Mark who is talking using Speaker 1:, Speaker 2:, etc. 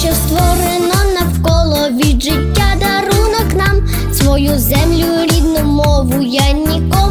Speaker 1: що створено навколо від життя дарунок нам свою землю, рідну мову я нікому.